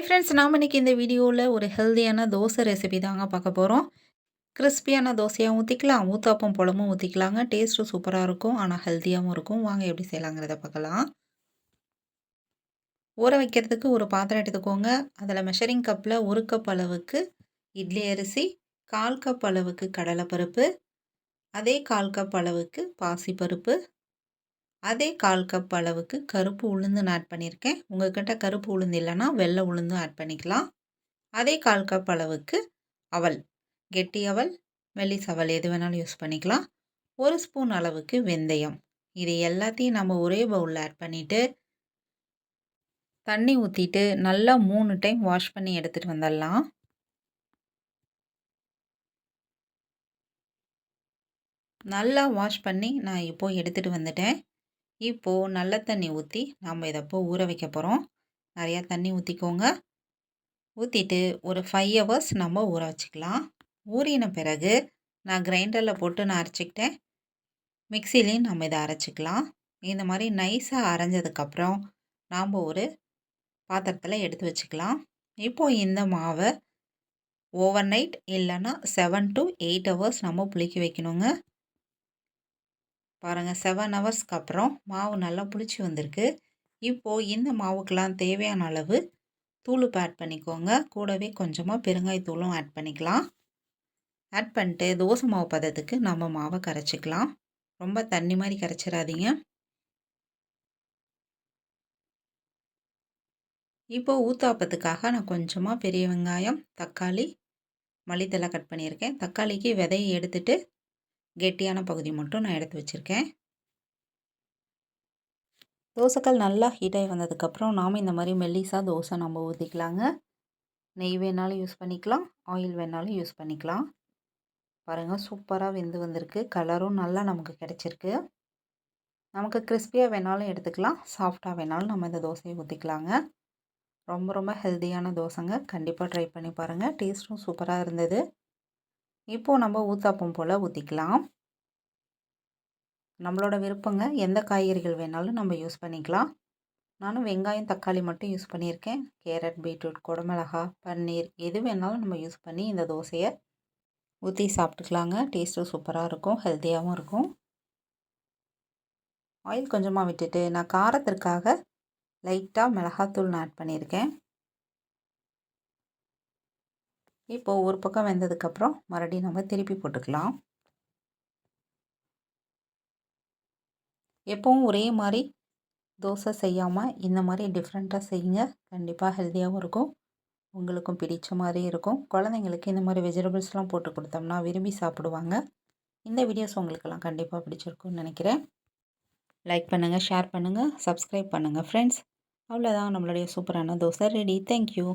Hi friends நாம் இன்றைக்கி இந்த வீடியோவில் ஒரு ஹெல்த்தியான தோசை ரெசிபி தாங்க பார்க்க போகிறோம் கிறிஸ்பியான தோசையாக ஊற்றிக்கலாம் ஊத்தாப்பம் பழமும் ஊற்றிக்கலாங்க டேஸ்ட்டும் சூப்பராக இருக்கும் ஆனால் ஹெல்த்தியாகவும் இருக்கும். வாங்க எப்படி செய்யலாங்கிறத பார்க்கலாம். ஊற வைக்கிறதுக்கு ஒரு பாத்திரம் எடுத்துக்கோங்க. அதில் மெஷரிங் கப்பில் ஒரு கப் அளவுக்கு இட்லி அரிசி கால் கப் அளவுக்கு கடலைப்பருப்பு அதே கால் கப் அளவுக்கு பாசிப்பருப்பு அதே கால் கப் அளவுக்கு கருப்பு உளுந்து நான் ஆட் பண்ணியிருக்கேன். உங்கள்கிட்ட கருப்பு உளுந்து இல்லைன்னா வெள்ளை உளுந்தும் ஆட் பண்ணிக்கலாம். அதே கால் கப் அளவுக்கு அவல் கெட்டி அவல் வெள்ளி அவல் எது வேணாலும் யூஸ் பண்ணிக்கலாம். ஒரு ஸ்பூன் அளவுக்கு வெந்தயம். இது எல்லாத்தையும் நம்ம ஒரே பவுலில் ஆட் பண்ணிவிட்டு தண்ணி ஊற்றிட்டு நல்லா மூணு டைம் வாஷ் பண்ணி எடுத்துகிட்டு வந்துடலாம். நல்லா வாஷ் பண்ணி நான் இப்போது எடுத்துகிட்டு வந்துட்டேன். இப்போது நல்ல தண்ணி ஊற்றி நம்ம இதை இப்போ ஊற வைக்க போகிறோம் நிறையா தண்ணி ஊற்றிக்கோங்க ஊற்றிட்டு ஒரு ஃபைவ் ஹவர்ஸ் நம்ம ஊற வச்சுக்கலாம். ஊறின பிறகு நான் கிரைண்டரில் போட்டு நான் அரைச்சிக்கிட்டேன். மிக்சிலையும் நம்ம இதை அரைச்சிக்கலாம். இந்த மாதிரி நைஸாக அரைஞ்சதுக்கப்புறம் நாம் ஒரு பாத்திரத்தில் எடுத்து வச்சுக்கலாம். இப்போது இந்த மாவை ஓவர் நைட் இல்லைன்னா செவன் டு எயிட் ஹவர்ஸ் நம்ம புளிக்க வைக்கணுங்க. பாருங்கள் செவன் ஹவர்ஸ்க்கு அப்புறம் மாவு நல்லா புளிச்சு வந்திருக்கு. இப்போது இந்த மாவுக்கெலாம் தேவையான அளவு தூளுப்பு ஆட் பண்ணிக்கோங்க. கூடவே கொஞ்சமாக பெருங்காயத்தூளும் ஆட் பண்ணிக்கலாம். ஆட் பண்ணிட்டு தோசை மாவு பதத்துக்கு நம்ம மாவை கரைச்சிக்கலாம். ரொம்ப தண்ணி மாதிரி கரைச்சிடாதீங்க. இப்போது ஊத்தாப்பத்துக்காக நான் கொஞ்சமாக பெரிய வெங்காயம் தக்காளி மல்லித்தலை கட் பண்ணியிருக்கேன். தக்காளிக்கு விதையை எடுத்துட்டு கெட்டியான பகுதி மட்டும் நான் எடுத்து வச்சுருக்கேன். தோசைக்கல் நல்லா ஹீட்டாகி வந்ததுக்கப்புறம் நாம் இந்த மாதிரி மெல்லிஸாக தோசை நம்ம ஊற்றிக்கலாங்க நெய் வேணாலும் யூஸ் பண்ணிக்கலாம் ஆயில் வேணாலும் யூஸ் பண்ணிக்கலாம். பாருங்கள் சூப்பராக வெந்து வந்திருக்கு. கலரும் நல்லா நமக்கு கிடச்சிருக்கு. நமக்கு கிறிஸ்பியாக வேணாலும் எடுத்துக்கலாம் சாஃப்டாக வேணாலும் நம்ம இந்த தோசையை ஊற்றிக்கலாங்க ரொம்ப ரொம்ப ஹெல்த்தியான தோசைங்க. கண்டிப்பாக ட்ரை பண்ணி பாருங்கள் டேஸ்ட்டும் சூப்பராக இருந்தது. இப்போது நம்ம ஊத்தாப்பம் போல் ஊற்றிக்கலாம் நம்மளோட விருப்பங்க எந்த காய்கறிகள் வேணாலும் நம்ம யூஸ் பண்ணிக்கலாம். நானும் வெங்காயம் தக்காளி மட்டும் யூஸ் பண்ணியிருக்கேன். கேரட் பீட்ரூட் குடமிளகா பன்னீர் எது வேணாலும் நம்ம யூஸ் பண்ணி இந்த தோசையை ஊற்றி சாப்பிட்டுக்கலாங்க. டேஸ்ட்டும் சூப்பராக இருக்கும் ஹெல்த்தியாகவும் இருக்கும். ஆயில் கொஞ்சமாக விட்டுட்டு நான் காரத்திற்காக லைட்டாக மிளகாத்தூள் நான் ஆட் பண்ணியிருக்கேன். இப்போது ஒரு பக்கம் வெந்ததுக்கப்புறம் மறுபடியும் நம்ம திருப்பி போட்டுக்கலாம். எப்போவும் ஒரே மாதிரி தோசை செய்யாமல் இந்த மாதிரி டிஃப்ரெண்ட்டாக செய்யுங்க. கண்டிப்பாக ஹெல்த்தியாகவும் இருக்கும். உங்களுக்கும் பிடிச்ச மாதிரி இருக்கும். குழந்தைங்களுக்கு இந்த மாதிரி வெஜிடபிள்ஸ்லாம் போட்டு கொடுத்தோம்னா விரும்பி சாப்பிடுவாங்க. இந்த வீடியோஸ் உங்களுக்கெல்லாம் கண்டிப்பாக பிடிச்சிருக்கும்னு நினைக்கிறேன். லைக் பண்ணுங்கள் ஷேர் பண்ணுங்கள் சப்ஸ்கிரைப் பண்ணுங்கள் ஃப்ரெண்ட்ஸ் அவ்வளோதான் நம்மளுடைய சூப்பரான தோசை ரெடி தேங்க்யூ